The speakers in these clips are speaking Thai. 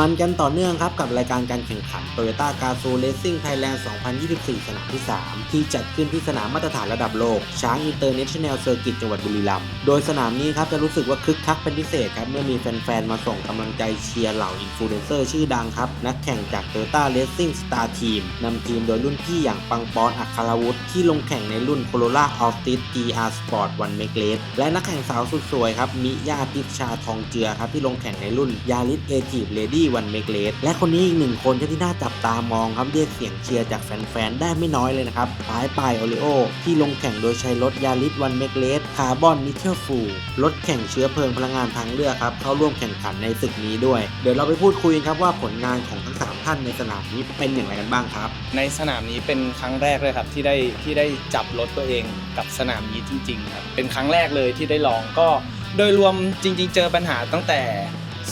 มันกันต่อเนื่องครับกับรายการการแข่งขัน Toyota g a z o Racing Thailand 2024 สนามที่ 3 ที่จัดขึ้นที่สนามมาตรฐานระดับโลก ช้างอินเตอร์เนชั่นแนลเซอร์กิตจังหวัดบุรีรัมย์ โดยสนามนี้ครับจะรู้สึกว่าคึกคักเป็นพิเศษครับ เมื่อมีแฟน ๆ มาส่งกำลังใจเชียร์เหล่าอินฟลูเอนเซอร์ชื่อดังครับ นักแข่งจาก Toyota Racing Star Team นำทีมโดยรุ่นพี่อย่างปังปอนอัครวุฒิที่ลงแข่งในรุ่น Corolla Altis GR Sport One Make Race และนักแข่งสาวสุดสวยครับมิยาพิชชาทองเจือครับที่ลงแข่งในรุ่น Yaris a t i v e Lady One Make Race และคนนี้อีกหนึ่งคนที่น่าจับตามองครับเรียกเสียงเชียร์จากแฟนๆ ได้ไม่น้อยเลยนะครับปายปายโอริโอที่ลงแข่งโดยใช้รถ Yaris One Make Race คาร์บอนนิเ e ลฟูรถแข่งเชื้อเพลิงพลังงานทางเลือกครับเข้าร่วมแข่งขันในศึกนี้ด้วย เดี๋ยวเราไปพูดคุยครับว่าผลงานของทั้งสามท่านในสนามนี้เป็นอย่างไรกันบ้างครับ ในสนามนี้เป็นครั้งแรกเลยครับที่ได้ที่ได้จับรถตัวเองกับสนามนี้จริงๆครับเป็นครั้งแรกเลยที่ได้ลองก็ โดยรวมจริง ๆ เจอปัญหาตั้งแต่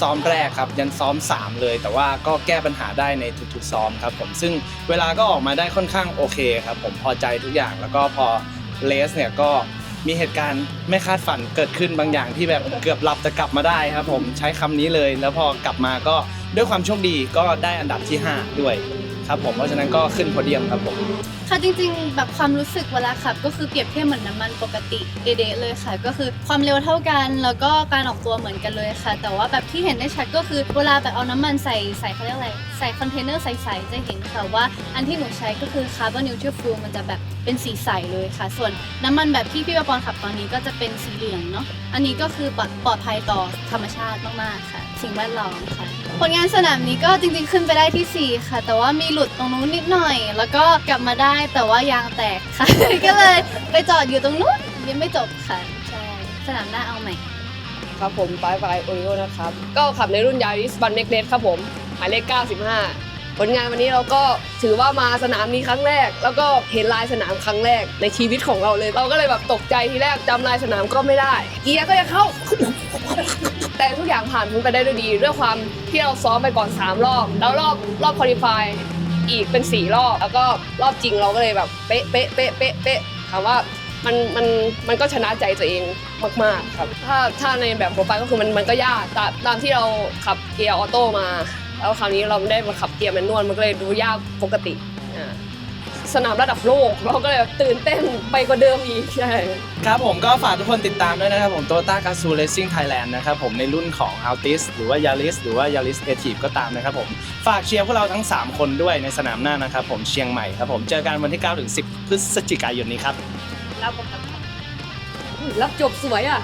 ซ้อมแรกครับยันซ้อม 3 เลย แต่ว่าก็แก้ปัญหาได้ในทุกๆซ้อมครับผมซึ่งเวลาก็ออกมาได้ค่อนข้างโอเคครับผมพอใจทุกอย่างแล้วก็พอเลสเนี่ยก็มีเหตุการณ์ไม่คาดฝันเกิดขึ้นบางอย่างที่แบบเกือบหลับแต่กลับมาได้ครับผมใช้คำนี้เลย แล้วพอกลับมาก็ด้วยความโชคดีก็ได้อันดับที่ 5 ด้วย ครับผมเพราะฉะนั้นก็ขึ้นโพเดียมครับผม ค่ะจริงๆ แบบความรู้สึกเวลาขับ ก็คือเปรียบเทียบเหมือนน้ำมันปกติเดะๆเลยค่ะ ก็คือความเร็วเท่ากันแล้วก็การออกตัวเหมือนกันเลยค่ะ แต่ว่าแบบที่เห็นได้ชัดก็คือเวลาแบบเอาน้ำมันใส่ใส่เขาเรียกอะไรใส่คอนเทนเนอร์ใสๆจะเห็นค่ะว่าอันที่หนูใช้ก็คือคาร์บอนนิวทรัลฟูมันจะแบบ เป็นสีใสเลยค่ะ ส่วนน้ำมันแบบที่พี่ประปอนขับตอนนี้ก็จะเป็นสีเหลืองเนาะอันนี้ก็คือปลอดปลอดภัยต่อธรรมชาติมากๆค่ะสิ่งแวดล้อมค่ะผลงานสนามนี้ก็จริงๆขึ้นไปได้ที่4ค่ะ แต่ว่ามีหลุดตรงนู้นนิดหน่อย แล้วก็กลับมาได้แต่ว่ายางแตกค่ะ ก็เลยไปจอดอยู่ตรงนู้นยังไม่จบค่ะใช่สนามหน้าเอาใหม่ครับผมปลายปลายโอริโอนะครับ ก็ขับในรุ่นยาริสบันเมกเนสครับผมหมายเลข 95 ผลงานวันนี้เราก็ถือว่ามาสนามนี้ครั้งแรก แล้วก็เห็นลายสนามครั้งแรกในชีวิตของเราเลย เราก็เลยแบบตกใจทีแรกจำลายสนามก็ไม่ได้ เกียร์ก็จะเข้า แต่ทุกอย่างผ่านพ้นไปได้ด้วยดีด้วยความที่เราซ้อมไปก่อน 3 รอบ แล้วรอบรอบคอลิฟายอีกเป็น 4 รอบ แล้วก็รอบจริงเราก็เลยแบบเป๊ะเป๊ะเป๊ะเป๊ะเป๊ะถามว่ามันมันมันก็ชนะใจตัวเองมาก ๆ ครับ ถ้าถ้าในแบบโปรไฟล์ก็คือมันมันก็ยากตามตามที่เราขับเกียร์ออโต้มา แล้วคราวนี้เราไม่ได้มาขับเกียร์แมนนวลมันก็เลยดูยากปกติอ่าสนามระดับโลกเราก็เลยแบบตื่นเต้นไปกว่าเดิมอีกใช่ ครับผมก็ฝากทุกคนติดตามด้วยนะครับผม Toyota g a z o Racing Thailand นะครับผมในรุ่นของ Altis หรือว่า Yaris หรือว่า Yaris a t i v e ก็ตามนะครับผม ฝากเชียร์พวกเราทั้ง 3 คนด้วยในสนามหน้านะครับผมเชียงใหม่ครับผม เจอกันวันที่ 9 ถึง 10 พฤศจิกายนนี้ครับรับรับจบสวยอะ